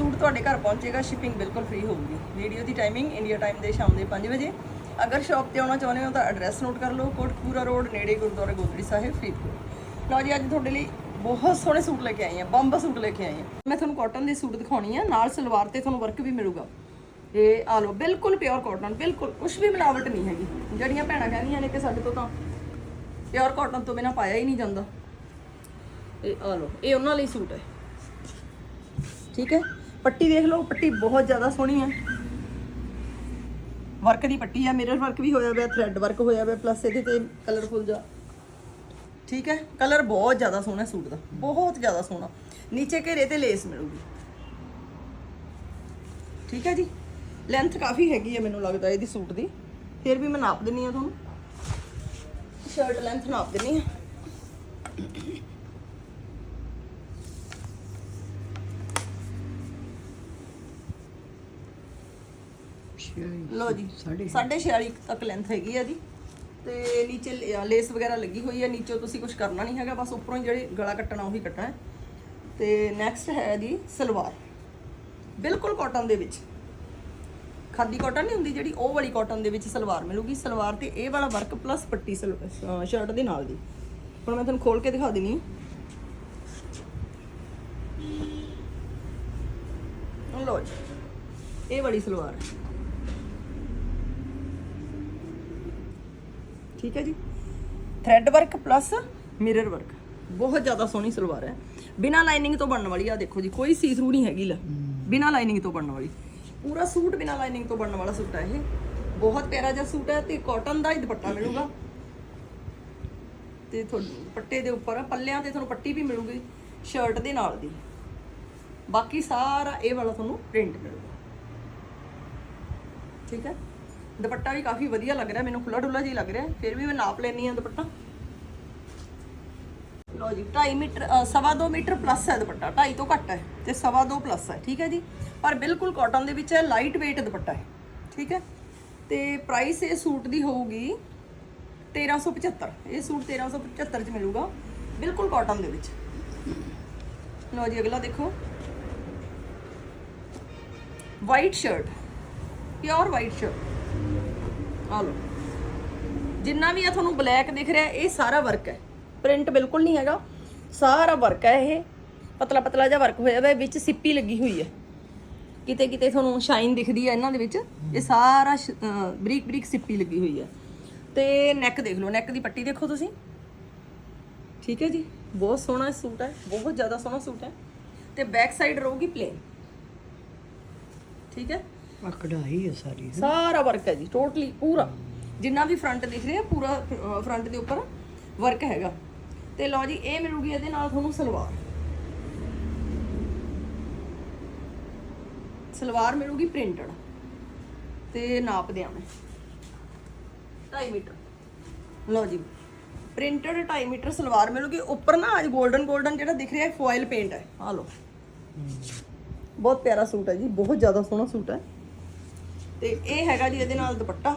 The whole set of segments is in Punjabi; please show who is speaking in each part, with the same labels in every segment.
Speaker 1: ਸੂਟ ਤੁਹਾਡੇ ਘਰ ਪਹੁੰਚੇਗਾ ਸ਼ਿਪਿੰਗ ਬਿਲਕੁਲ ਫ੍ਰੀ ਹੋਊਗੀ। ਵੀਡੀਓ ਦੀ ਟਾਈਮਿੰਗ ਇੰਡੀਆ ਟਾਈਮ ਦੇ ਸ਼ਾਮ ਦੇ 5 ਵਜੇ। ਅਗਰ ਸ਼ਾਪ ਤੇ ਆਉਣਾ ਚਾਹੁੰਦੇ ਹੋ ਤਾਂ ਐਡਰੈਸ ਨੋਟ ਕਰ ਲਓ ਕੋਟਪੂਰਾ ਰੋਡ ਨੇੜੇ ਗੁਰਦੁਆਰਾ ਗੋਦੜੀ ਸਾਹਿਬ, ਫਰੀਦਕੋਟ। ਲਓ ਜੀ, ਅੱਜ ਤੁਹਾਡੇ ਲਈ ਬਹੁਤ ਸੋਹਣੇ ਸੂਟ ਲੈ ਕੇ ਆਈ ਹਾਂ, ਬੰਬ ਸੂਟ ਲੈ ਕੇ ਆਈ ਹਾਂ। ਮੈਂ ਤੁਹਾਨੂੰ ਕਾਟਨ ਦੇ ਸੂਟ ਦਿਖਾਉਣੀ ਆ, ਨਾਲ ਸਲਵਾਰ ਤੇ ਤੁਹਾਨੂੰ ਵਰਕ ਵੀ ਮਿਲੂਗਾ। ਇਹ ਆ ਲਓ, ਬਿਲਕੁਲ ਪਿਓਰ ਕਾਟਨ ਬਿਲਕੁਲ ਕੁਝ ਵੀ ਮਿਲਾਵਟ ਨਹੀਂ ਹੈਗੀ। ਜਿਹੜੀਆਂ ਭੈਣਾਂ ਕਹਿੰਦੀਆਂ ਨੇ ਕਿ ਸਾਡੇ ਤੋਂ ਤਾਂ ਪਿਓਰ ਕਾਟਨ ਤੋਂ ਬਿਨਾ ਪਾਇਆ ਹੀ ਨਹੀਂ ਜਾਂਦਾ। ਇਹ ਆ ਲਓ, ਇਹ ਉਹਨਾਂ ਲਈ ਸੂਟ ਹੈ। ਠੀਕ ਹੈ? ਪੱਟੀ ਦੇਖ ਲਓ, ਪੱਟੀ ਬਹੁਤ ਜ਼ਿਆਦਾ ਸੋਹਣੀ ਹੈ ਵਰਕ ਦੀ ਪੱਟੀ ਆ ਮਿਰਰ ਵਰਕ ਵੀ ਹੋਇਆ ਹੋਇਆ ਥ੍ਰੈਡ ਵਰਕ ਹੋਇਆ ਹੋਇਆ ਪਲੱਸ ਇਹਦੇ ਤੇ ਕਲਰਫੁਲ ਜਾ ਠੀਕ ਹੈ? ਕਲਰ ਬਹੁਤ ਜ਼ਿਆਦਾ ਸੋਹਣਾ ਸੂਟ ਦਾ। ਬਹੁਤ ਜ਼ਿਆਦਾ ਸੋਹਣਾ। ਨੀਚੇ ਘੇਰੇ ਤੇ ਲੇਸ ਮਿਲੂਗੀ। ਠੀਕ ਹੈ ਜੀ? ਲੈਂਥ ਕਾਫੀ ਹੈਗੀ ਹੈ ਮੈਨੂੰ ਲੱਗਦਾ ਇਹਦੀ ਸੂਟ ਦੀ। ਫਿਰ ਵੀ ਮੈਂ ਨਾਪ ਦਿੰਨੀ ਆ ਤੁਹਾਨੂੰ। ਸ਼ਰਟ ਲੈਂਥ ਨਾਪ ਦਿੰਨੀ ਆ। ਲੋ ਜੀ
Speaker 2: ਸਾਢੇ
Speaker 1: 46 ਤੱਕ ਲੈਂਥ ਹੈਗੀ ਆ ਦੀ ਤੇ ਨੀਚੇ ਲੇਸ ਵਗੈਰਾ ਲੱਗੀ ਹੋਈ ਹੈ ਨੀਚੇ ਤੁਸੀਂ ਕੁਝ ਕਰਨਾ ਨਹੀਂ ਹੈਗਾ ਬਸ ਉੱਪਰੋਂ ਜਿਹੜੇ ਗਲਾ ਕੱਟਣਾ ਉਹੀ ਕੱਟਣਾ ਹੈ। ਤੇ ਨੈਕਸਟ ਹੈ ਜੀ ਸਲਵਾਰ। ਬਿਲਕੁਲ ਕਾਟਨ ਦੇ ਵਿੱਚ। ਖਾਦੀ ਕਾਟਨ ਨਹੀਂ ਹੁੰਦੀ ਜਿਹੜੀ ਉਹ ਵਾਲੀ ਕਾਟਨ ਦੇ ਵਿੱਚ ਸਲਵਾਰ ਮਿਲੂਗੀ। ਸਲਵਾਰ ਤੇ ਇਹ ਵਾਲਾ ਵਰਕ ਪਲੱਸ ਪੱਟੀ ਸ਼ਰਟ ਦੇ ਨਾਲ ਦੀ। ਹੁਣ ਮੈਂ ਤੁਹਾਨੂੰ ਖੋਲ ਕੇ ਦਿਖਾ ਦਿੰਨੀ ਹਾਂ। ਲੋ ਜੀ ਇਹ ਵਾਲੀ ਸਲਵਾਰ। ਹੈ ਠੀਕ ਹੈ ਜੀ। Thread work plus mirror work ਬਹੁਤ ਜ਼ਿਆਦਾ ਸੋਹਣੀ ਸਲਵਾਰ ਹੈ। ਬਿਨਾ ਲਾਈਨਿੰਗ ਤੋਂ ਬਣਨ ਵਾਲੀ ਆ ਦੇਖੋ ਜੀ, ਕੋਈ ਸੀ ਥਰੂ ਨਹੀਂ ਹੈਗੀ ਲੈ। ਬਿਨਾ ਲਾਈਨਿੰਗ ਤੋਂ ਬਣਨ ਵਾਲੀ। ਪੂਰਾ ਸੂਟ ਬਿਨਾ ਲਾਈਨਿੰਗ ਤੋਂ ਬਣਨ ਵਾਲਾ ਸੂਟ ਹੈ ਇਹ। ਬਹੁਤ ਪਿਆਰਾ ਜਿਹਾ ਸੂਟ ਹੈ ਤੇ ਕਾਟਨ ਦਾ ਹੀ ਦੁਪੱਟਾ ਮਿਲੂਗਾ। ਤੇ ਤੁਹਾਨੂੰ ਦੁਪੱਟੇ ਦੇ ਉੱਪਰ, ਪੱਲਿਆਂ ਤੇ ਤੁਹਾਨੂੰ ਪੱਟੀ ਵੀ ਮਿਲੂਗੀ ਸ਼ਰਟ ਦੇ ਨਾਲ ਦੀ। ਬਾਕੀ ਸਾਰਾ ਇਹ ਵਾਲਾ ਤੁਹਾਨੂੰ ਪ੍ਰਿੰਟ ਮਿਲੂਗਾ। ਠੀਕ ਹੈ। ਦੁਪੱਟਾ ਵੀ ਕਾਫੀ ਵਧੀਆ ਲੱਗ ਰਿਹਾ, ਮੈਨੂੰ ਖੁੱਲਾ ਡੁੱਲਾ ਜਿਹਾ ਲੱਗ ਰਿਹਾ, ਫਿਰ ਵੀ ਮੈਂ ਨਾਪ ਲੈਣੀ ਆ ਦੁਪੱਟਾ। ਲਓ ਜੀ 2.5 ਮੀਟਰ ਸਵਾ 2 ਮੀਟਰ ਪਲੱਸ ਹੈ ਦੁਪੱਟਾ 2.5 ਤੋਂ ਘੱਟ ਹੈ ਤੇ ਸਵਾ 2 ਪਲੱਸ ਹੈ, ਠੀਕ ਹੈ ਜੀ? ਪਰ ਬਿਲਕੁਲ ਕਾਟਨ ਦੇ ਵਿੱਚ ਹੈ ਲਾਈਟ weight ਦੁਪੱਟਾ ਹੈ, ਠੀਕ ਹੈ? ਤੇ ਪ੍ਰਾਈਸ ਇਹ ਸੂਟ ਦੀ ਹੋਊਗੀ 1375 ਇਹ ਸੂਟ 1375 ਚ ਮਿਲੂਗਾ, ਬਿਲਕੁਲ ਕਾਟਨ ਦੇ ਵਿੱਚ। ਲਓ ਜੀ, ਅਗਲਾ ਦੇਖੋ। White shirt pure white shirt ਆ ਲਓ। ਜਿੰਨਾ ਵੀ ਆ ਤੁਹਾਨੂੰ ਬਲੈਕ ਦਿਖ ਰਿਹਾ, ਇਹ ਸਾਰਾ ਵਰਕ ਹੈ। ਪ੍ਰਿੰਟ ਬਿਲਕੁਲ ਨਹੀਂ ਹੈਗਾ। ਸਾਰਾ ਵਰਕ ਹੈ ਇਹ। ਪਤਲਾ ਪਤਲਾ ਜਿਹਾ ਵਰਕ ਹੋਇਆ ਹੋਇਆ ਵਿੱਚ ਸਿੱਪੀ ਲੱਗੀ ਹੋਈ ਹੈ। ਕਿਤੇ ਕਿਤੇ ਤੁਹਾਨੂੰ ਸ਼ਾਈਨ ਦਿਖਦੀ ਹੈ ਇਹਨਾਂ ਦੇ ਵਿੱਚ। ਇਹ ਸਾਰਾ ਬਰੀਕ ਬਰੀਕ ਸਿੱਪੀ ਲੱਗੀ ਹੋਈ ਹੈ। ਤੇ ਨੈਕ ਦੇਖ ਲਓ ਨੈਕ ਦੀ ਪੱਟੀ ਦੇਖੋ ਤੁਸੀਂ। ਠੀਕ ਹੈ ਜੀ? ਬਹੁਤ ਸੋਹਣਾ ਸੂਟ ਹੈ। ਬਹੁਤ ਜ਼ਿਆਦਾ ਸੋਹਣਾ ਸੂਟ ਹੈ। ਤੇ ਬੈਕ ਸਾਈਡ ਰਹੂਗੀ ਪਲੇਨ ਠੀਕ ਹੈ?
Speaker 2: ਆ ਕਢਾਈ ਹੈ ਸਾਰੀ
Speaker 1: ਸਾਰਾ ਵਰਕ ਹੈ ਜੀ ਟੋਟਲੀ ਪੂਰਾ। ਜਿੰਨਾ ਵੀ ਫਰੰਟ ਦਿਖ ਰਿਹਾ ਪੂਰਾ ਫਰੰਟ ਦੇ ਉੱਪਰ ਵਰਕ ਹੈਗਾ। ਤੇ ਲਓ ਜੀ ਇਹ ਮਿਲੂਗੀ ਇਹਦੇ ਨਾਲ ਤੁਹਾਨੂੰ ਸਲਵਾਰ। ਸਲਵਾਰ ਮਿਲੂਗੀ ਪ੍ਰਿੰਟਡ ਤੇ ਨਾਪ ਦਿਆਂ ਮੈਂ 2.5 ਮੀਟਰ। ਲਓ ਜੀ ਪ੍ਰਿੰਟਡ 2.5 ਮੀਟਰ ਸਲਵਾਰ ਮਿਲੂਗੀ। ਉੱਪਰ ਨਾ ਅੱਜ 골ਡਨ 골ਡਨ ਜਿਹੜਾ ਦਿਖ ਰਿਹਾ ਹੈ ਫੋਇਲ ਪੇਂਟ ਹੈ। ਆ ਲਓ। ਬਹੁਤ ਪਿਆਰਾ ਸੂਟ ਹੈ ਜੀ ਬਹੁਤ ਜ਼ਿਆਦਾ ਸੋਹਣਾ ਸੂਟ ਹੈ। ਤੇ ਇਹ ਹੈਗਾ ਜੀ ਇਹਦੇ ਨਾਲ ਦੁਪੱਟਾ।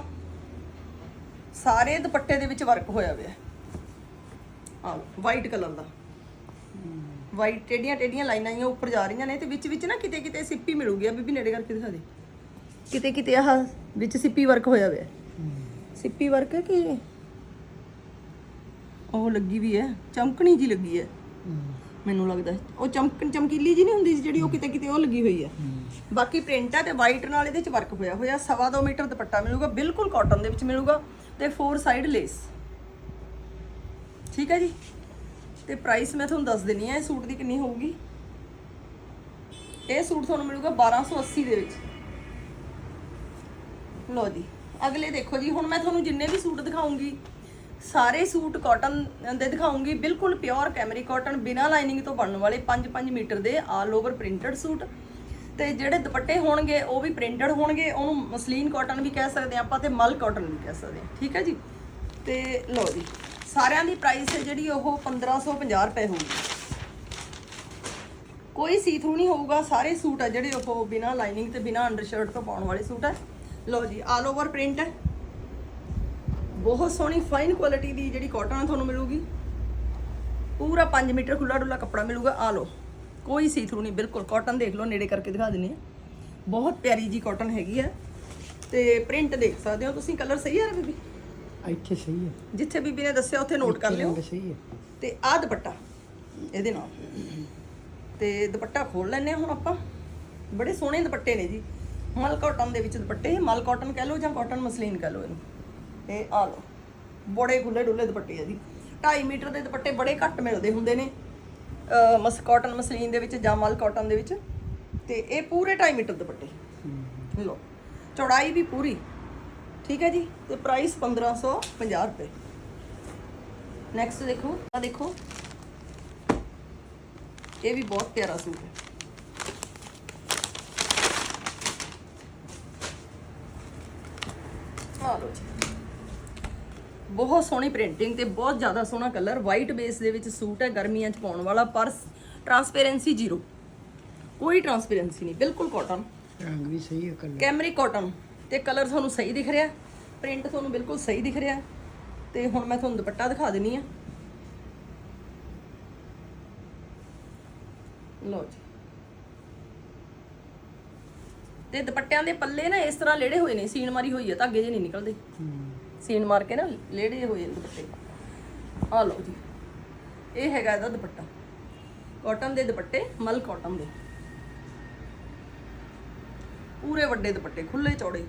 Speaker 1: ਸਾਰੇ ਦੁਪੱਟੇ ਦੇ ਵਿੱਚ ਵਰਕ ਹੋਇਆ ਹੋਇਆ ਹੈ। ਆ ਵਾਈਟ ਕਲਰ ਦਾ। ਵਾਈਟ ਟੇਡੀਆਂ ਟੇਡੀਆਂ ਲਾਈਨਾਂ ਆਈਆਂ, ਉੱਪਰ ਜਾ ਰਹੀਆਂ ਨੇ ਤੇ ਵਿੱਚ ਵਿੱਚ ਨਾ ਕਿਤੇ ਕਿਤੇ ਸਿੱਪੀ ਮਿਲੂਗੀ ਆ। ਬੀਬੀ ਨੇੜੇ ਕਰਕੇ ਦਿਖਾ ਦੇ। ਕਿਤੇ ਕਿਤੇ ਆਹ ਵਿੱਚ ਸਿੱਪੀ ਵਰਕ ਹੋਇਆ ਹੋਇਆ ਸਿੱਪੀ ਵਰਕ ਹੈ ਕਿ ਉਹ ਲੱਗੀ ਵੀ ਹੈ? ਚਮਕਣੀ ਜੀ ਲੱਗੀ ਹੈ। ਮੈਨੂੰ ਲੱਗਦਾ। ਉਹ ਚਮਕਣ ਚਮਕੀਲੀ ਜੀ ਨਹੀਂ ਹੁੰਦੀ ਸੀ ਜਿਹੜੀ ਉਹ ਕਿਤੇ ਕਿਤੇ ਉਹ ਲੱਗੀ ਹੋਈ ਹੈ। ਬਾਕੀ ਪ੍ਰਿੰਟ ਹੈ ਤੇ ਵਾਈਟ ਨਾਲ ਇਹਦੇ ਚ ਵਰਕ ਹੋਇਆ ਹੋਇਆ। ਸਵਾ ਦੋ ਮੀਟਰ ਦੁਪੱਟਾ ਮਿਲੂਗਾ ਬਿਲਕੁਲ ਕਾਟਨ ਦੇ ਵਿੱਚ ਮਿਲੂਗਾ ਤੇ ਫੋਰ ਸਾਈਡ ਲੇਸ ਠੀਕ ਹੈ ਜੀ? ਤੇ ਪ੍ਰਾਈਸ ਮੈਂ ਤੁਹਾਨੂੰ ਦੱਸ ਦਿੰਨੀ ਹੈ ਇਹ ਸੂਟ ਦੀ ਕਿੰਨੀ ਹੋਊਗੀ। ਇਹ ਸੂਟ ਤੁਹਾਨੂੰ ਮਿਲੂਗਾ 1280 ਦੇ ਵਿੱਚ। ਲਓ ਜੀ ਅਗਲੇ ਦੇਖੋ ਜੀ ਹੁਣ ਮੈਂ ਤੁਹਾਨੂੰ ਜਿੰਨੇ ਵੀ ਸੂਟ ਦਿਖਾਉਂਗੀ ਸਾਰੇ ਸੂਟ ਕਾਟਨ ਦੇ ਦਿਖਾਉਂਗੀ, ਬਿਲਕੁਲ ਪਿਓਰ ਕੈਮਰੀ ਕਾਟਨ ਬਿਨਾ ਲਾਈਨਿੰਗ ਤੋਂ ਬਣਨ ਵਾਲੇ 5-5 ਮੀਟਰ ਦੇ ਆਲ ਓਵਰ ਪ੍ਰਿੰਟਡ ਸੂਟ। ਤੇ ਜਿਹੜੇ ਦੁਪੱਟੇ ਹੋਣਗੇ, ਉਹ ਵੀ ਪ੍ਰਿੰਟਡ ਹੋਣਗੇ, ਉਹਨੂੰ ਮਸਲੀਨ ਕਾਟਨ ਵੀ ਕਹਿ ਸਕਦੇ ਆਪਾਂ ਤੇ ਮਲ ਕਾਟਨ ਵੀ ਕਹਿ ਸਕਦੇ ਹਾਂ, ਠੀਕ ਹੈ ਜੀ? ਤੇ ਲਓ ਜੀ, ਸਾਰਿਆਂ ਦੀ ਪ੍ਰਾਈਸ ਹੈ ਜਿਹੜੀ ਉਹ 1550 ਰੁਪਏ ਹੋਊਗੀ। ਕੋਈ ਸੀ ਥਰੂ ਨਹੀਂ ਹੋਊਗਾ, ਸਾਰੇ ਸੂਟ ਆ ਜਿਹੜੇ ਉਹ ਬਿਨਾ ਲਾਈਨਿੰਗ ਤੇ ਬਿਨਾ ਅੰਡਰਸ਼ਰਟ ਤੋਂ ਪਾਉਣ ਵਾਲੇ ਸੂਟ ਹੈ। ਲਓ ਜੀ ਆਲ ਓਵਰ ਪ੍ਰਿੰਟ ਹੈ। ਬਹੁਤ ਸੋਹਣੀ ਫਾਈਨ ਕੁਆਲਿਟੀ ਦੀ ਜਿਹੜੀ ਕਾਟਨ ਤੁਹਾਨੂੰ ਮਿਲੂਗੀ। ਪੂਰਾ 5 ਮੀਟਰ ਖੁੱਲਾ ਡੁੱਲਾ ਕੱਪੜਾ ਮਿਲੂਗਾ ਆ ਲਓ। ਕੋਈ ਸੀ ਥਰੂ ਨਹੀਂ ਬਿਲਕੁਲ ਕਾਟਨ ਦੇਖ ਲਓ ਨੇੜੇ ਕਰਕੇ ਦਿਖਾ ਦਿੰਨੀ ਆ ਬਹੁਤ ਪਿਆਰੀ ਜੀ ਕਾਟਨ ਹੈਗੀ ਆ। ਤੇ ਪ੍ਰਿੰਟ ਦੇਖ ਸਕਦੇ ਹੋ ਤੁਸੀਂ ਕਲਰ ਸਹੀ ਆ ਰਿਹਾ ਬੀਬੀ
Speaker 2: ਇੱਥੇ ਸਹੀ ਹੈ
Speaker 1: ਜਿੱਥੇ ਬੀਬੀ ਨੇ ਦੱਸਿਆ ਉੱਥੇ ਨੋਟ ਕਰ ਲਿਓ।
Speaker 2: ਸਹੀ ਹੈ
Speaker 1: ਤੇ ਆਹ ਦੁਪੱਟਾ ਇਹਦੇ ਨਾਲ। ਤੇ ਦੁਪੱਟਾ ਖੋਲ ਲੈਨੇ ਆ ਹੁਣ ਆਪਾਂ। ਬੜੇ ਸੋਹਣੇ ਦੁਪੱਟੇ ਨੇ ਜੀ। ਮਲ ਕਾਟਨ ਦੇ ਵਿੱਚ ਦੁਪੱਟੇ ਮਲ ਕਾਟਨ ਕਹਿ ਲਓ ਜਾਂ ਕਾਟਨ ਮਸਲੀਨ ਕਹਿ ਲਓ ਇਹਨੂੰ। ਇਹ ਆ ਲਓ। ਬੜੇ ਖੁੱਲੇ ਡੁੱਲੇ ਦੁਪੱਟੇ ਆ ਜੀ। 2.5 ਮੀਟਰ ਦੇ ਦੁਪੱਟੇ ਬੜੇ ਘੱਟ ਮਿਲਦੇ ਹੁੰਦੇ ਨੇ ਮਸ ਕਾਟਨ ਮਸਲੀਨ ਦੇ ਵਿੱਚ ਜਾਂ ਮਲ ਕਾਟਨ ਦੇ ਵਿੱਚ। ਤੇ ਇਹ ਪੂਰੇ 2.5 ਮੀਟਰ ਦੁਪੱਟੇ। ਲਓ ਚੌੜਾਈ ਵੀ ਪੂਰੀ। ਠੀਕ ਹੈ ਜੀ? ਤੇ ਪ੍ਰਾਈਸ 1550 ਰੁਪਏ। ਨੈਕਸਟ ਦੇਖੋ ਆ ਦੇਖੋ। ਇਹ ਵੀ ਬਹੁਤ ਪਿਆਰਾ ਸੂਟ ਹੈ। ਆ ਲਓ ਜੀ। ਬਹੁਤ ਸੋਹਣੀ ਪ੍ਰਿੰਟਿੰਗ ਤੇ ਬਹੁਤ ਜ਼ਿਆਦਾ ਸੋਹਣਾ ਕਲਰ ਵਾਈਟ ਬੇਸ ਦੇ ਵਿੱਚ ਸੂਟ ਹੈ ਗਰਮੀਆਂ 'ਚ ਪਾਉਣ ਵਾਲਾ ਪਰ ਟਰਾਂਸਪੇਰੈਂਸੀ ਜ਼ੀਰੋ ਕੋਈ ਟਰਾਂਸਪੇਰੈਂਸੀ ਨਹੀਂ ਬਿਲਕੁਲ ਕਾਟਨ
Speaker 2: ਰੰਗ ਵੀ ਸਹੀ ਹੈ ਕਲਰ
Speaker 1: ਕੈਮਰਿਕ ਕਾਟਨ ਤੇ ਕਲਰ ਤੁਹਾਨੂੰ ਸਹੀ ਦਿਖ ਰਿਹਾ ਪ੍ਰਿੰਟ ਤੁਹਾਨੂੰ ਬਿਲਕੁਲ ਸਹੀ ਦਿਖ ਰਿਹਾ। ਤੇ ਹੁਣ ਮੈਂ ਤੁਹਾਨੂੰ ਦੁਪੱਟਾ ਦਿਖਾ ਦਿੰਨੀ ਆ। ਜੀ। ਤੇ ਦੁਪੱਟਿਆਂ ਦੇ ਪੱਲੇ ਨਾ ਇਸ ਤਰ੍ਹਾਂ ਲੇੜੇ ਹੋਏ ਨੇ ਸੀਨ ਮਾਰੀ ਹੋਈ ਹੈ ਧਾਗੇ ਜੇ ਨਹੀਂ ਨਿਕਲਦੇ। ਸੀਨ ਮਾਰ ਕੇ ਨਾ ਲੇੜੇ ਹੋਏ ਨੇ ਦੁਪੱਟੇ। ਆ ਲਓ ਜੀ। ਇਹ ਹੈਗਾ ਇਹਦਾ ਦੁਪੱਟਾ। ਕਾਟਨ ਦੇ ਦੁਪੱਟੇ, ਮਲ ਕਾਟਨ ਦੇ। ਪੂਰੇ ਵੱਡੇ ਦੁਪੱਟੇ ਖੁੱਲੇ ਚੌੜੇ।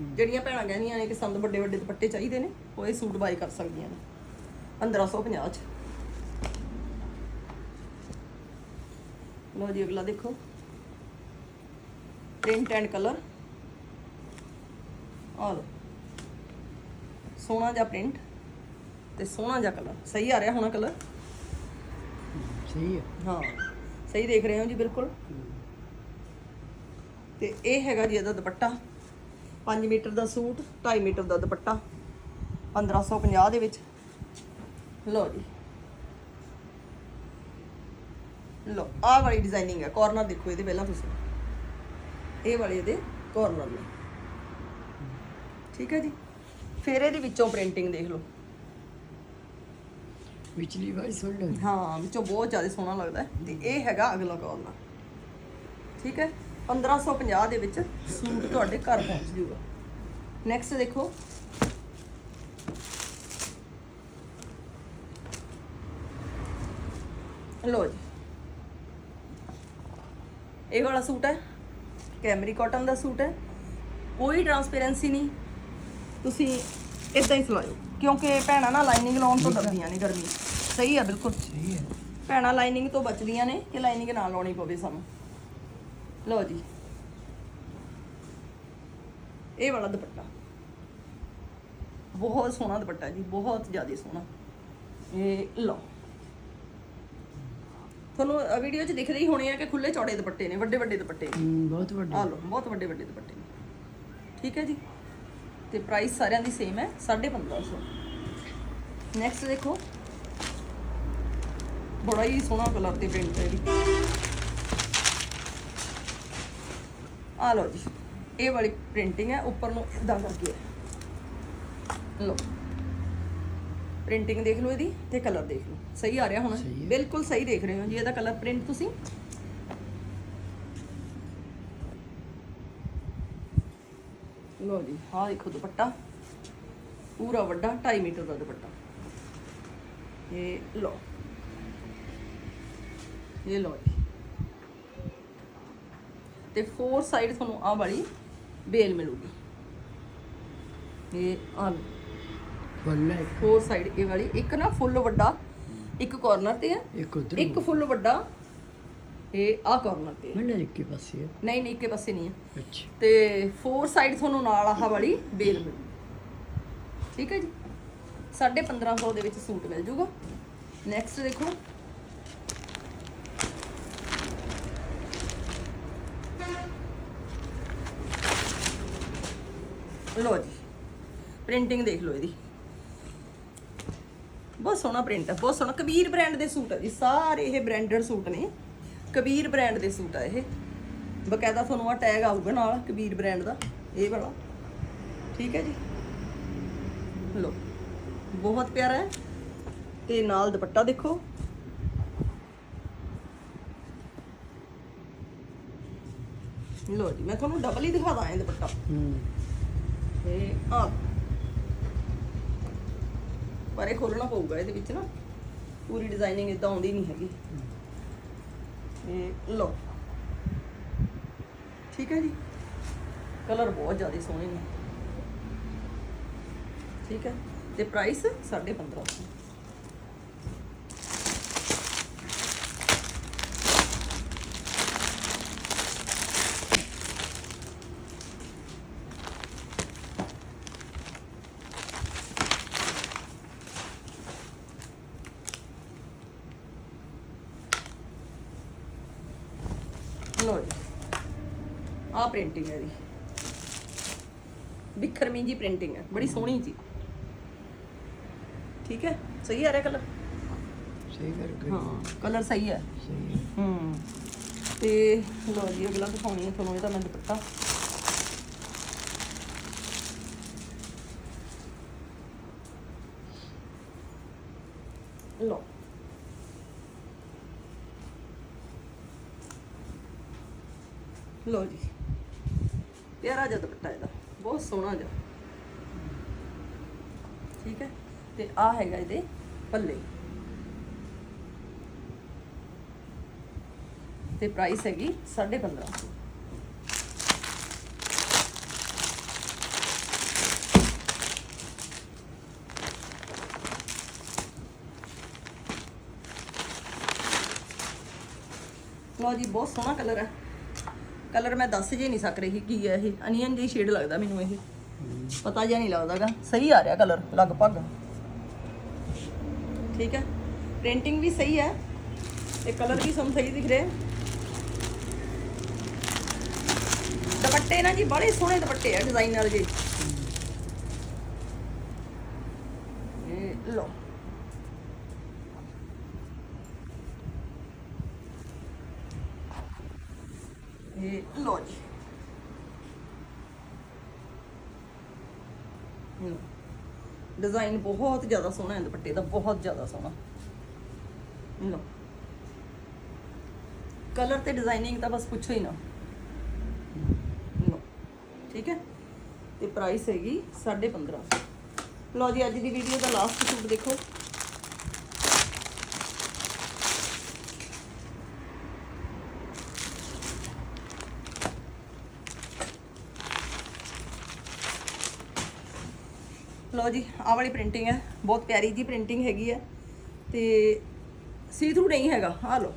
Speaker 1: ਜਿਹੜੀਆਂ ਭੈਣਾਂ ਕਹਿੰਦੀਆਂ ਨੇ ਕਿ ਸਾਨੂੰ ਵੱਡੇ ਵੱਡੇ ਦੁਪੱਟੇ ਚਾਹੀਦੇ ਨੇ, ਉਹ ਇਹ ਸੂਟ ਬਾਈ ਕਰ ਸਕਦੀਆਂ ਨੇ। 1550 ਚ। ਲਓ ਜੀ, ਅਗਲਾ ਦੇਖੋ। Print and colour. ਆ ਲਓ। ਸੋਹਣਾ ਜਿਹਾ ਪ੍ਰਿੰਟ ਤੇ ਸੋਹਣਾ ਜਿਹਾ ਕਲਰ। ਸਹੀ ਆ ਰਿਹਾ ਹੋਣਾ ਕਲਰ?
Speaker 2: ਸਹੀ ਹੈ
Speaker 1: ਹਾਂ ਸਹੀ ਦੇਖ ਰਹੇ ਹੋ ਜੀ ਬਿਲਕੁਲ। ਤੇ ਇਹ ਹੈਗਾ ਜੀ ਇਹਦਾ ਦੁਪੱਟਾ। 5 ਮੀਟਰ ਦਾ ਸੂਟ 2.5 ਮੀਟਰ ਦਾ ਦੁਪੱਟਾ। 1550 ਦੇ ਵਿੱਚ। ਲਓ ਜੀ। ਲਓ ਆਹ ਵਾਲੀ ਡਿਜ਼ਾਈਨਿੰਗ ਹੈ। ਕਾਰਨਰ ਦੇਖੋ ਇਹਦੇ ਪਹਿਲਾਂ ਤੁਸੀਂ। ਇਹ ਵਾਲੇ ਇਹਦੇ ਕਾਰਨਰ ਨੇ। ਠੀਕ ਹੈ ਜੀ? ਫਿਰ ਇਹਦੇ ਵਿੱਚੋਂ ਪ੍ਰਿੰਟਿੰਗ ਦੇਖ ਲਓ।
Speaker 2: ਵਿਚਲੀ ਵਾਲੀ ਸੁਣ ਲਓ
Speaker 1: ਹਾਂ ਵਿੱਚੋਂ ਬਹੁਤ ਜ਼ਿਆਦਾ ਸੋਹਣਾ ਲੱਗਦਾ ਹੈ। ਤੇ ਇਹ ਹੈਗਾ ਅਗਲਾ ਕਾਰਨਰ ਠੀਕ ਹੈ? 1550 ਦੇ ਵਿੱਚ ਸੂਟ ਤੁਹਾਡੇ ਘਰ ਪਹੁੰਚ ਜੂਗਾ ਨੈਕਸਟ ਦੇਖੋ। ਲੋ ਜੀ। ਇਹ ਵਾਲਾ ਸੂਟ ਹੈ। ਕੈਮਰੀ ਕਾਟਨ ਦਾ ਸੂਟ ਹੈ। ਕੋਈ ਟਰਾਂਸਪੇਰੈਂਸੀ ਨਹੀਂ। ਤੁਸੀਂ ਇਦਾਂ ਹੀ ਸਿਲਾਇਓ ਕਿਉਂਕਿ ਭੈਣਾਂ ਨਾ ਲਾਈਨਿੰਗ ਲਾਉਣ ਤੋਂ ਡਰਦੀਆਂ ਨੇ ਗਰਮੀ। ਸਹੀ ਆ ਬਿਲਕੁਲ।
Speaker 2: ਸਹੀ ਹੈ।
Speaker 1: ਭੈਣਾਂ ਲਾਈਨਿੰਗ ਤੋਂ ਬਚਦੀਆਂ ਨੇ ਕਿ ਲਾਈਨਿੰਗ ਨਾ ਲਾਉਣੀ ਪਵੇ ਸਾਨੂੰ। ਲਓ ਜੀ। ਇਹ ਵਾਲਾ ਦੁਪੱਟਾ। ਬਹੁਤ ਸੋਹਣਾ ਦੁਪੱਟਾ ਜੀ ਬਹੁਤ ਜ਼ਿਆਦਾ ਸੋਹਣਾ। ਇਹ ਲਓ। ਤੁਹਾਨੂੰ ਵੀਡੀਓ 'ਚ ਦਿਖਦੇ ਹੀ ਹੋਣੇ ਆ ਕਿ ਖੁੱਲੇ ਚੌੜੇ ਦੁਪੱਟੇ ਨੇ ਵੱਡੇ ਵੱਡੇ ਦੁਪੱਟੇ ਨੇ।
Speaker 2: ਬਹੁਤ ਵੱਡਾ।
Speaker 1: ਆ ਲਓ ਬਹੁਤ ਵੱਡੇ ਵੱਡੇ ਦੁਪੱਟੇ ਨੇ। ਠੀਕ ਹੈ ਜੀ? ਤੇ ਪ੍ਰਾਈਸ ਸਾਰਿਆਂ ਦੀ ਸੇਮ ਹੈ 1550 ਨੈਕਸਟ ਦੇਖੋ। ਬੜਾ ਹੀ ਸੋਹਣਾ ਕਲਰ ਤੇ ਪ੍ਰਿੰਟ ਹੈ ਇਹਦੀ। ਆ ਲਓ ਜੀ ਇਹ ਵਾਲੀ ਪ੍ਰਿੰਟਿੰਗ ਹੈ ਉੱਪਰ ਨੂੰ ਇਦਾਂ ਕਰਕੇ। ਹੈ। ਲਓ। ਪ੍ਰਿੰਟਿੰਗ ਦੇਖ ਲਓ ਇਹਦੀ ਤੇ ਕਲਰ ਦੇਖ ਲਓ। ਸਹੀ ਆ ਰਿਹਾ ਹੁਣ। ਬਿਲਕੁਲ ਸਹੀ ਦੇਖ ਰਹੇ ਹੋ ਜੀ ਇਹਦਾ ਕਲਰ ਪ੍ਰਿੰਟ ਤੁਸੀਂ। ਲਓ ਜੀ ਆਹ ਦੇਖੋ ਦੁਪੱਟਾ। ਪੂਰਾ ਵੱਡਾ 2.5 ਮੀਟਰ ਦਾ ਦੁਪੱਟਾ। ਇਹ ਲਓ। ਇਹ ਲਓ ਜੀ। ਤੇ ਫੋਰ ਸਾਈਡ ਤੁਹਾਨੂੰ ਆਹ ਵਾਲੀ ਬੇਲ ਮਿਲੂਗੀ। ਇਹ ਆ
Speaker 2: ਵੱਲਾ
Speaker 1: ਫੋਰ ਸਾਈਡ ਇਹ ਵਾਲੀ ਇੱਕ ਨਾ ਫੁੱਲ ਵੱਡਾ ਇੱਕ ਕਾਰਨਰ ਤੇ ਹੈ
Speaker 2: ਉਧਰ।
Speaker 1: ਇੱਕ ਫੁੱਲ ਵੱਡਾ ਇਹ ਆਹ ਕਾਰਨਰ ਤੇ ਹੈ।
Speaker 2: ਮੈਂ ਇੱਕੇ ਪਾਸੇ ਹੈ।
Speaker 1: ਨਹੀਂ ਨਹੀਂ ਇੱਕੇ ਪਾਸੇ ਨਹੀਂ ਹੈ।
Speaker 2: ਅੱਛਾ।
Speaker 1: ਤੇ ਫੋਰ ਸਾਈਡ ਤੁਹਾਨੂੰ ਨਾਲ ਆਹ ਵਾਲੀ ਬੇਲ ਮਿਲੂ। ਠੀਕ ਹੈ ਜੀ? 1550 ਦੇ ਵਿੱਚ ਸੂਟ ਮਿਲ ਜੂਗਾ। ਨੈਕਸਟ ਦੇਖੋ। ਲੋ ਜੀ। ਪ੍ਰਿੰਟਿੰਗ ਦੇਖ ਲਓ ਇਹਦੀ। ਬਹੁਤ ਸੋਹਣਾ ਪ੍ਰਿੰਟ ਹੈ ਬਹੁਤ ਸੋਹਣਾ ਕਬੀਰ ਬ੍ਰਾਂਡ ਦੇ ਸੂਟ ਹੈ ਜੀ। ਸਾਰੇ ਇਹ ਬ੍ਰਾਂਡਡ ਸੂਟ ਨੇ। ਕਬੀਰ ਬ੍ਰਾਂਡ ਦੇ ਸੂਟ ਆ ਇਹ। ਬਕਾਇਦਾ ਤੁਹਾਨੂੰ ਆ ਟੈਗ ਆਊਗਾ ਨਾਲ ਕਬੀਰ ਬ੍ਰਾਂਡ ਦਾ। ਇਹ ਵਾਲਾ। ਠੀਕ ਹੈ ਜੀ? ਲੋ ਬਹੁਤ ਪਿਆਰਾ ਹੈ। ਤੇ ਨਾਲ ਦੁਪੱਟਾ ਦੇਖੋ। ਲੋ ਜੀ ਮੈਂ ਤੁਹਾਨੂੰ ਡਬਲ ਹੀ ਦਿਖਾਦਾ ਇਹ ਦੁਪੱਟਾ।
Speaker 2: ਹੂੰ।
Speaker 1: ਤੇ ਆ ਪਰ ਇਹ ਖੋਲਣਾ ਪਊਗਾ ਇਹਦੇ ਵਿੱਚ ਨਾ। ਪੂਰੀ ਡਿਜ਼ਾਈਨਿੰਗ ਇਦਾਂ ਆਉਂਦੀ ਨਹੀਂ ਹੈਗੀ। ਇਹ ਲੋ ਠੀਕ ਹੈ ਜੀ? ਕਲਰ ਬਹੁਤ ਜ਼ਿਆਦਾ ਸੋਹਣੇ ਨੇ। ਠੀਕ ਹੈ? ਤੇ ਪ੍ਰਾਈਸ 1550 ਲੋ ਜੀ ਆ ਪ੍ਰਿੰਟਿੰਗ ਹੈ ਜੀ ਬਿਖਰਮੀ ਜੀ ਪ੍ਰਿੰਟਿੰਗ ਹੈ ਬੜੀ ਸੋਹਣੀ ਜੀ। ਠੀਕ ਹੈ? ਸਹੀ ਆ ਰਿਹਾ ਕਲਰ
Speaker 2: ਸਹੀ ਕਰ
Speaker 1: ਹਾਂ ਕਲਰ ਸਹੀ ਹੈ।
Speaker 2: ਸਹੀ ਹੈ।
Speaker 1: ਹੂੰ। ਤੇ ਲੋ ਜੀ ਅਗਲਾ ਦਿਖਾਉਣੀ ਹੈ ਤੁਹਾਨੂੰ ਇਹਦਾ ਮੈਂ ਦੁਪੱਟਾ। ਲੋ ਲੋ ਜੀ। ਪਿਆਰਾ ਜਿਹਾ ਦੁਪੱਟਾ ਇਹਦਾ। ਬਹੁਤ ਸੋਹਣਾ ਜਿਹਾ। ਠੀਕ ਹੈ? ਤੇ ਆ ਹੈਗਾ ਇਹਦੇ ਪੱਲੇ। ਤੇ ਪ੍ਰਾਈਸ ਹੈਗੀ 1550 ਲੋ ਜੀ, ਬਹੁਤ ਸੋਹਣਾ ਕਲਰ ਹੈ। ਕਲਰ ਮੈਂ ਦੱਸ ਜੇ ਨਹੀਂ ਸਕ ਰਹੀ ਕੀ ਹੈ ਇਹ। ਅਨੀਅਨ ਜਿਹੀ ਸ਼ੇਡ ਲੱਗਦਾ ਮੈਨੂੰ ਇਹ। ਪਤਾ ਜਿਹਾ ਨਹੀਂ ਲੱਗਦਾਗਾ। ਸਹੀ ਆ ਰਿਹਾ ਕਲਰ, ਲਗਭਗ। ਠੀਕ ਹੈ। ਪ੍ਰਿੰਟਿੰਗ ਵੀ ਸਹੀ ਹੈ। ਤੇ ਕਲਰ ਵੀ ਸਾਨੂੰ ਸਹੀ ਦਿਖ ਰਿਹਾ। ਦੁਪੱਟੇ ਨਾ ਜੀ, ਬੜੇ ਸੋਹਣੇ ਦੁਪੱਟੇ ਆ ਡਿਜ਼ਾਈਨ ਨਾਲ ਜੀ ਇਹ ਲੋ ਇਹ ਲੋ ਜੀ ਲਓ। ਡਿਜ਼ਾਈਨ ਬਹੁਤ ਜ਼ਿਆਦਾ ਸੋਹਣਾ ਹੈ ਦੁਪੱਟੇ ਦਾ ਬਹੁਤ ਜ਼ਿਆਦਾ ਸੋਹਣਾ ਲੋ ਕਲਰ ਤੇ ਡਿਜ਼ਾਈਨਿੰਗ ਤਾਂ ਬਸ ਪੁੱਛੋ ਹੀ ਨਾ ਲਓ ਠੀਕ ਹੈ ਤੇ ਪ੍ਰਾਈਸ ਹੈਗੀ 1550 ਲਓ ਜੀ ਅੱਜ ਦੀ ਵੀਡੀਓ ਦਾ ਲਾਸਟ ਸੂਟ ਲਓ ਜੀ, ਆਹ ਵਾਲੀ ਪ੍ਰਿੰਟਿੰਗ ਹੈ, ਬਹੁਤ ਪਿਆਰੀ ਜੀ ਪ੍ਰਿੰਟਿੰਗ ਹੈਗੀ ਹੈ। ਤੇ ਸੀ ਥਰੂ ਨਹੀਂ ਹੈਗਾ ਆ ਲਓ।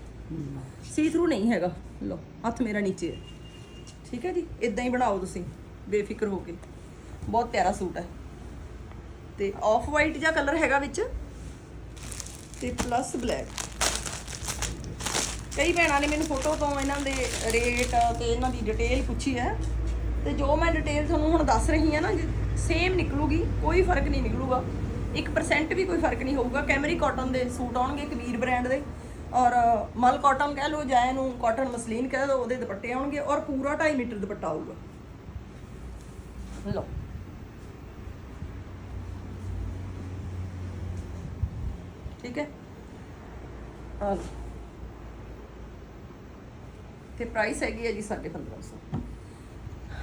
Speaker 1: ਸੀ ਥਰੂ ਨਹੀਂ ਹੈਗਾ, ਲਓ, ਹੱਥ ਮੇਰਾ ਨੀਚੇ ਹੈ। ਠੀਕ ਹੈ ਜੀ ਇਦਾਂ ਹੀ ਬਣਾਓ ਤੁਸੀਂ, ਬੇਫਿਕਰ ਹੋ ਕੇ। ਬਹੁਤ ਪਿਆਰਾ ਸੂਟ ਹੈ। ਤੇ ਆਫ ਵਾਈਟ ਜਿਹਾ ਕਲਰ ਹੈਗਾ ਵਿੱਚ, ਤੇ ਪਲੱਸ ਬਲੈਕ ਕਈ ਭੈਣਾਂ ਨੇ ਮੈਨੂੰ ਫੋਟੋ ਤੋਂ ਇਹਨਾਂ ਦੇ ਰੇਟ ਤੇ ਇਹਨਾਂ ਦੀ ਡਿਟੇਲ ਪੁੱਛੀ ਹੈ। ਤੇ ਜੋ ਮੈਂ ਡਿਟੇਲ ਤੁਹਾਨੂੰ ਹੁਣ ਦੱਸ ਰਹੀ ਹਾਂ ਨਾ ਸੇਮ ਨਿਕਲੂਗੀ, ਕੋਈ ਫ਼ਰਕ ਨਹੀਂ ਨਿਕਲੂਗਾ। 1% ਵੀ ਕੋਈ ਫ਼ਰਕ ਨਹੀਂ ਹੋਊਗਾ। ਕੈਮਰੀ ਕਾਟਨ ਦੇ ਸੂਟ ਆਉਣਗੇ ਕਬੀਰ ਬ੍ਰਾਂਡ ਦੇ। ਔਰ ਮਲ ਕਾਟਨ ਕਹਿ ਲਓ ਜਾਂ ਇਹਨੂੰ ਕਾਟਨ ਮਸਲੀਨ ਕਹਿ ਲਓ, ਉਹਦੇ ਦੁਪੱਟੇ ਆਉਣਗੇ ਔਰ ਪੂਰਾ 2.5 ਮੀਟਰ ਦੁਪੱਟਾ ਆਊਗਾ ਲਓ। ਠੀਕ ਹੈ? ਆ ਤੇ ਪ੍ਰਾਈਸ ਹੈਗੀ ਹੈ ਜੀ 1550